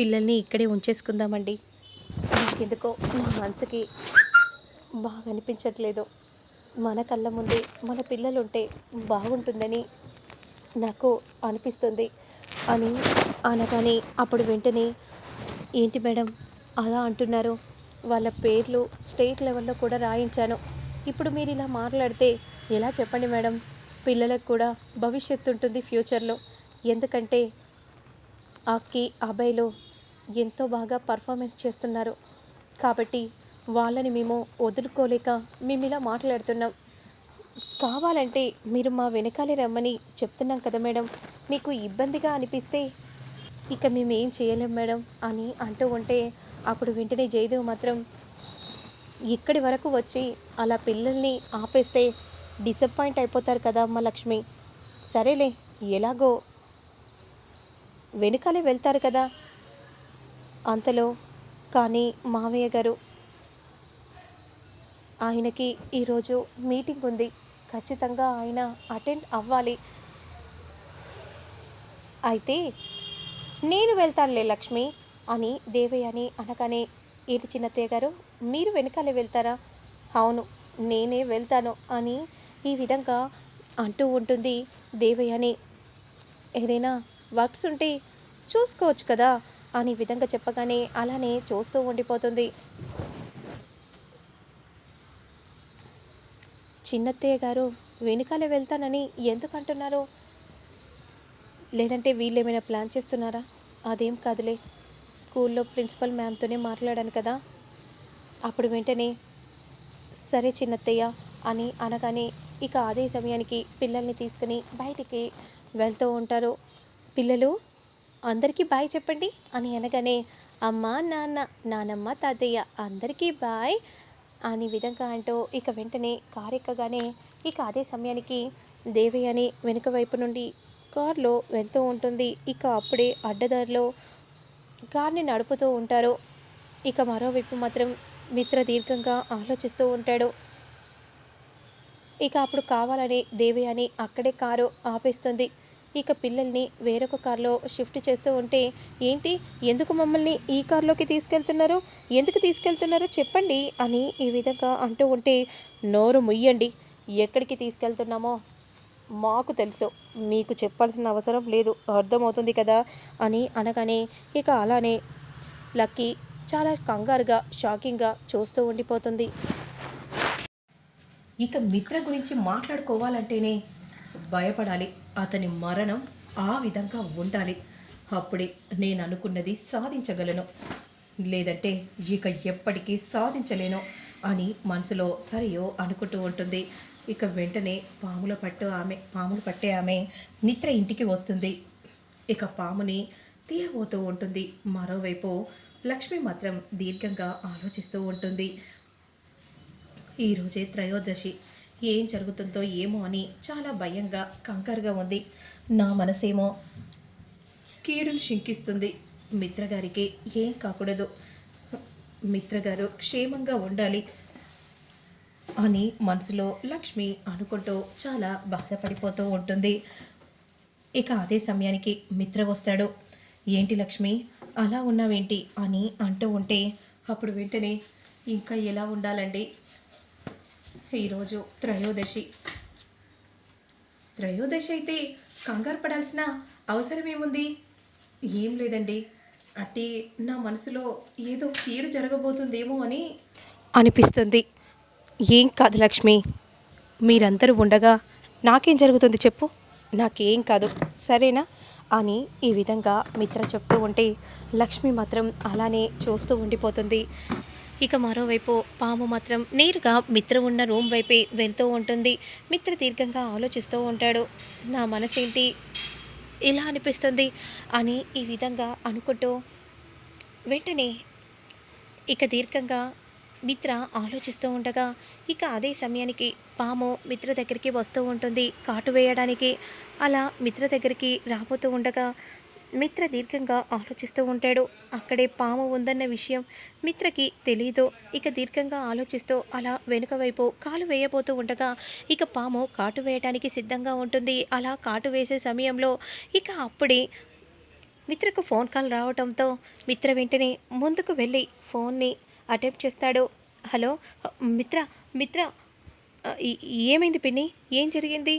పిల్లల్ని ఇక్కడే ఉంచేసుకుందామండి. ఎందుకో నా మనసుకి బాగా అనిపించట్లేదు. మన కళ్ళ ముందే మన పిల్లలు ఉంటే బాగుంటుందని నాకు అనిపిస్తుంది. అని అనగానే అప్పుడు వెంటనే ఏంటి మేడం అలా అంటున్నారు? వాళ్ళ పేర్లు స్టేట్ లెవెల్లో కూడా రాయించాను. ఇప్పుడు మీరు ఇలా మాట్లాడితే ఎలా చెప్పండి మేడం? పిల్లలకు కూడా భవిష్యత్తు ఉంటుంది ఫ్యూచర్లో. ఎందుకంటే అక్కి అబ్బాయిలు ఎంతో బాగా పర్ఫార్మెన్స్ చేస్తున్నారు. కాబట్టి వాళ్ళని మేము వదులుకోలేక మేము ఇలా మాట్లాడుతున్నాం. కావాలంటే మీరు మా వెనకాలే రమ్మని చెప్తున్నాం కదా మేడం. మీకు ఇబ్బందిగా అనిపిస్తే ఇక మేము ఏం చేయలేం మేడం అని అంటూ ఉంటే అప్పుడు వెంటనే జయదేవ్ మాత్రం ఇక్కడి వరకు వచ్చి అలా పిల్లల్ని ఆపేస్తే డిసప్పాయింట్ అయిపోతారు కదా అమ్మ లక్ష్మి. సరేలే ఎలాగో వెనుకాలే వెళ్తారు కదా. అంతలో కానీ మావయ్య గారు ఆయనకి ఈరోజు మీటింగ్ ఉంది. ఖచ్చితంగా ఆయన అటెండ్ అవ్వాలి. అయితే నేను వెళ్తానులే లక్ష్మి అని దేవయ్య అని అనగానే ఏంటి చిన్నత్తయ్య గారు మీరు వెనకాలే వెళ్తారా? అవును నేనే వెళ్తాను అని ఈ విధంగా అంటూ ఉంటుంది దేవయ్యని. ఏదైనా వర్క్స్ ఉంటే చూసుకోవచ్చు కదా. అని విధంగా చెప్పగానే అలానే చూస్తూ ఉండిపోతుంది. చిన్నత్తయ్య గారు వెనుకాలే వెళ్తానని ఎందుకు అంటున్నారు లేదంటే వీళ్ళు ఏమైనా ప్లాన్ చేస్తున్నారా? అదేం కాదులే. స్కూల్లో ప్రిన్సిపల్ మ్యామ్తోనే మాట్లాడాను కదా. అప్పుడు వెంటనే సరే చిన్నత్తయ్య అని అనగానే ఇక అదే సమయానికి పిల్లల్ని తీసుకుని బయటికి వెళ్తూ ఉంటారు. పిల్లలు అందరికీ బాయ్ చెప్పండి అని అనగానే అమ్మ నాన్న నానమ్మ తాతయ్య అందరికీ బాయ్ అని విధంగా అంటూ ఇక వెంటనే కారు ఎక్కగానే ఇక అదే సమయానికి దేవయ్య అని వెనుక వైపు నుండి కారులో వెళ్తూ ఉంటుంది. ఇక అప్పుడే అడ్డదారిలో కార్ని నడుపుతూ ఉంటారు. ఇక మరోవైపు మాత్రం మిత్ర దీర్ఘంగా ఆలోచిస్తూ ఉంటాడు. ఇక అప్పుడు కావాలని అని అక్కడే కారు ఆపేస్తుంది. ఇక పిల్లల్ని వేరొక కారులో షిఫ్ట్ చేస్తూ ఉంటే ఏంటి? ఎందుకు మమ్మల్ని ఈ కారులోకి తీసుకెళ్తున్నారు? ఎందుకు తీసుకెళ్తున్నారో? చెప్పండి అని ఈ విధంగా అంటూ ఉంటే నోరు ముయ్యండి. ఎక్కడికి తీసుకెళ్తున్నామో? మాకు తెలుసు. మీకు చెప్పాల్సిన అవసరం లేదు. అర్థమవుతుంది కదా అని అనగానే ఇక అలానే లక్కీ చాలా కంగారుగా షాకింగ్గా చూస్తూ ఉండిపోతుంది. ఇక మిత్ర గురించి మాట్లాడుకోవాలంటేనే భయపడాలి. అతని మరణం ఆ విధంగా ఉండాలి. అప్పుడే నేను అనుకున్నది సాధించగలను. లేదంటే ఇక ఎప్పటికీ సాధించలేను అని మనసులో సరియో అనుకుంటూ ఉంటుంది. ఇక వెంటనే పాముల పట్టు ఆమె పాములు పట్టే ఆమె నిద్ర ఇంటికి వస్తుంది. ఇక పాముని తీయబోతూ ఉంటుంది. మరోవైపు లక్ష్మి మాత్రం దీర్ఘంగా ఆలోచిస్తూ ఉంటుంది. ఈరోజే త్రయోదశి. ఏం జరుగుతుందో ఏమో అని చాలా భయంగా కంకరగా ఉంది. నా మనసేమో కీడును శంకిస్తుంది. మిత్రగారికి ఏం కాకూడదు. మిత్రగారు క్షేమంగా ఉండాలి అని మనసులో లక్ష్మి అనుకుంటూ చాలా బాధపడిపోతూ ఉంటుంది. ఇక అదే సమయానికి మిత్ర వస్తాడు. ఏంటి లక్ష్మి? అలా ఉన్నావేంటి? అని అంటూ ఉంటే అప్పుడు వెంటనే ఇంకా ఎలా ఉండాలండి? ఈరోజు త్రయోదశి. త్రయోదశి అయితే కంగారు పడాల్సిన అవసరం ఏముంది? ఏం లేదండి. అట్టి నా మనసులో ఏదో కీడు జరగబోతుందేమో అని అనిపిస్తుంది. ఏం కాదు లక్ష్మి. మీరందరూ ఉండగా నాకేం జరుగుతుంది చెప్పు. నాకేం కాదు. సరేనా? అని ఈ విధంగా మిత్ర చెప్తూ ఉంటే లక్ష్మి మాత్రం అలానే చూస్తూ ఉండిపోతుంది. ఇక మరోవైపు పాము మాత్రం నేరుగా మిత్ర ఉన్న రూమ్ వైపే వెళ్తూ ఉంటుంది. మిత్ర దీర్ఘంగా ఆలోచిస్తూ ఉంటాడు. నా మనసేంటి ఇలా అనిపిస్తుంది అని ఈ విధంగా అనుకుంటూ వెంటనే ఇక దీర్ఘంగా మిత్ర ఆలోచిస్తూ ఉండగా ఇక అదే సమయానికి పాము మిత్ర దగ్గరికి వస్తూ ఉంటుంది. కాటు వేయడానికి అలా మిత్ర దగ్గరికి రాబోతూ ఉండగా మిత్ర దీర్ఘంగా ఆలోచిస్తూ ఉంటాడు. అక్కడే పాము ఉందన్న విషయం మిత్రకి తెలియదు ఇక దీర్ఘంగా ఆలోచిస్తూ అలా వెనుక వైపు కాలు వేయబోతూ ఉండగా ఇక పాము కాటు వేయటానికి సిద్ధంగా ఉంటుంది. అలా కాటు వేసే సమయంలో ఇక అప్పుడే మిత్రకు ఫోన్ కాల్ రావడంతో మిత్ర వెంటనే ముందుకు వెళ్ళి ఫోన్ని అటెంప్ట్ చేస్తాడు. హలో మిత్ర మిత్ర ఏమైంది పిన్ని? ఏం జరిగింది?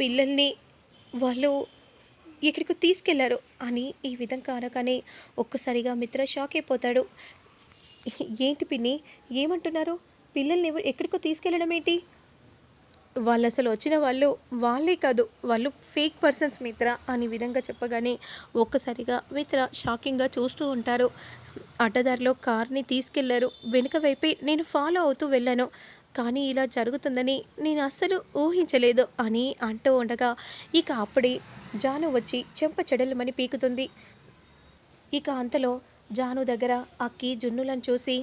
పిల్లల్ని వాళ్ళు ఎక్కడికి తీసుకెళ్ళారు. అని ఈ విధంగా అనగానే ఒక్కసారిగా మిత్ర షాక్ అయిపోతాడు. ఏంటి పిన్ని ఏమంటున్నారు? పిల్లల్ని ఎవరు ఎక్కడికో తీసుకెళ్ళడం ఏంటి? వాళ్ళు అసలు వచ్చిన వాళ్ళు వాళ్ళే కాదు వాళ్ళు ఫేక్ పర్సన్స్ మిత్ర అని విధంగా చెప్పగానే ఒక్కసారిగా మిత్ర షాకింగ్గా చూస్తూ ఉంటారు. అడ్డదారిలో కార్ని తీసుకెళ్ళారు. వెనుక వైపే నేను ఫాలో అవుతూ వెళ్ళాను. కానీ ఇలా జరుగుతుందని నేను అస్సలు ఊహించలేదు అని అంటూ ఉండగా ఇక అప్పుడే జాను వచ్చి చెంప చెడలమని పీకుతుంది. ఇక అంతలో జాను దగ్గర అక్కి జున్నులను చూసి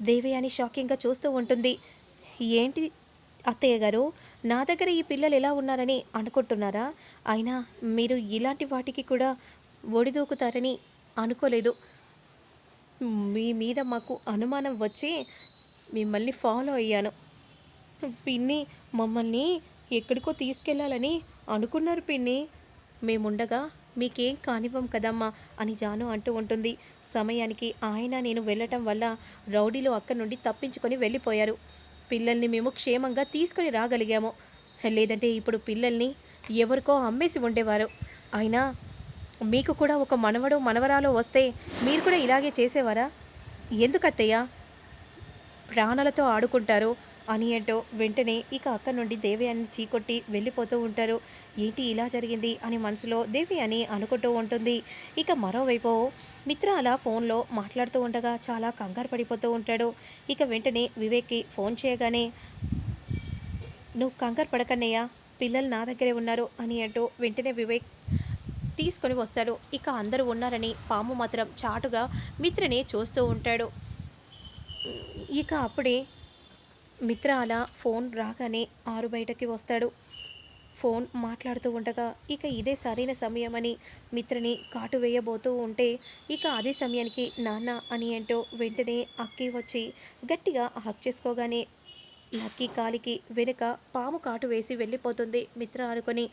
దేవయాని షాకింగ్గా చూస్తూ ఉంటుంది. ఏంటి అత్తయ్య గారు నా దగ్గర ఈ పిల్లలు ఎలా ఉన్నారని అనుకుంటున్నారా? అయినా మీరు ఇలాంటి వాటికి కూడా ఒడిదూకుతారని అనుకోలేదు. మీ మీద మాకు అనుమానం వచ్చి మిమ్మల్ని ఫాలో అయ్యాను. పిన్ని మమ్మల్ని ఎక్కడికో తీసుకెళ్ళాలని అనుకున్నారు పిన్ని. మేముండగా మీకేం కానివ్వం కదమ్మా అని జాను అంటూ ఉంటుంది. సమయానికి ఆయన నేను వెళ్ళటం వల్ల రౌడీలు అక్కడి నుండి తప్పించుకొని వెళ్ళిపోయారు. పిల్లల్ని మేము క్షేమంగా తీసుకొని రాగలిగాము. లేదంటే ఇప్పుడు పిల్లల్ని ఎవరికో అమ్మేసి ఉండేవారు. అయినా మీకు కూడా ఒక మనవడు మనవరాలు వస్తే మీరు కూడా ఇలాగే చేసేవారా? ఎందుకు ప్రాణాలతో ఆడుకుంటారు. అని అంటూ వెంటనే ఇక అక్క నుండి దేవి అని చీకొట్టి వెళ్ళిపోతూ ఉంటారు. ఏంటి ఇలా జరిగింది అని మనసులో దేవి అని అనుకుంటూ ఉంటుంది. ఇక మరోవైపు మిత్ర అలా ఫోన్లో మాట్లాడుతూ ఉండగా చాలా కంగారు పడిపోతూ ఉంటాడు. ఇక వెంటనే వివేక్కి ఫోన్ చేయగానే నువ్వు కంగారు పడకన్నయ్యా పిల్లలు నా దగ్గరే ఉన్నారు అని అంటూ వెంటనే వివేక్ తీసుకొని వస్తాడు. ఇక అందరూ ఉన్నారని పాము మాత్రం చాటుగా మిత్రని చూస్తూ ఉంటాడు. ఇక అప్పుడే మిత్ర అలా ఫోన్ రాగానే ఆరు బయటకి వస్తాడు. ఫోన్ మాట్లాడుతూ ఉండగా ఇక ఇదే సరైన సమయమని మిత్రని కాటు వేయబోతూ ఉంటే ఇక అదే సమయానికి నాన్న అని ఏంటో వెంటనే అక్కి వచ్చి గట్టిగా హక్ చేసుకోగానే లక్కీ కాలికి వెనుక పాము కాటు వేసి వెళ్ళిపోతుంది. మిత్ర అనుకొని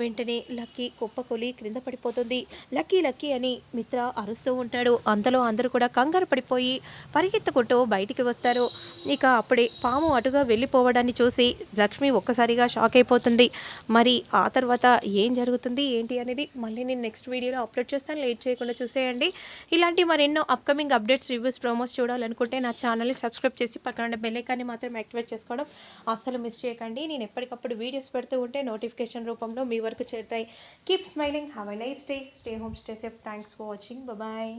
వెంటనే లక్కీ కుప్పకొలి క్రింద పడిపోతుంది. లక్కీ లక్కీ అని మిత్ర అరుస్తూ ఉంటాడు. అంతలో అందరూ కూడా కంగారు పడిపోయి పరిగెత్తుకుంటూ బయటికి వస్తారు. ఇక అప్పుడే పాము అటుగా వెళ్ళిపోవడాన్ని చూసి లక్ష్మి ఒక్కసారిగా షాక్ అయిపోతుంది. మరి ఆ తర్వాత ఏం జరుగుతుంది ఏంటి అనేది మళ్ళీ నేను నెక్స్ట్ వీడియోలో అప్లోడ్ చేస్తాను. లేట్ చేయకుండా చూసేయండి. ఇలాంటి మరెన్నో అప్కమింగ్ అప్డేట్స్ రివ్యూస్ ప్రోమోస్ చూడాలనుకుంటే నా ఛానల్ని సబ్స్క్రైబ్ చేసి పక్కన బెల్లైకాన్ని మాత్రం యాక్టివేట్ చేసుకోవడం. అస్సలు మిస్ చేయకండి. నేను ఎప్పటికప్పుడు వీడియోస్ పెడుతూ ఉంటే నోటిఫికేషన్ రూపంలో మీ వరకు చేరుతాయి. Keep smiling have a nice day stay home stay safe thanks for watching bye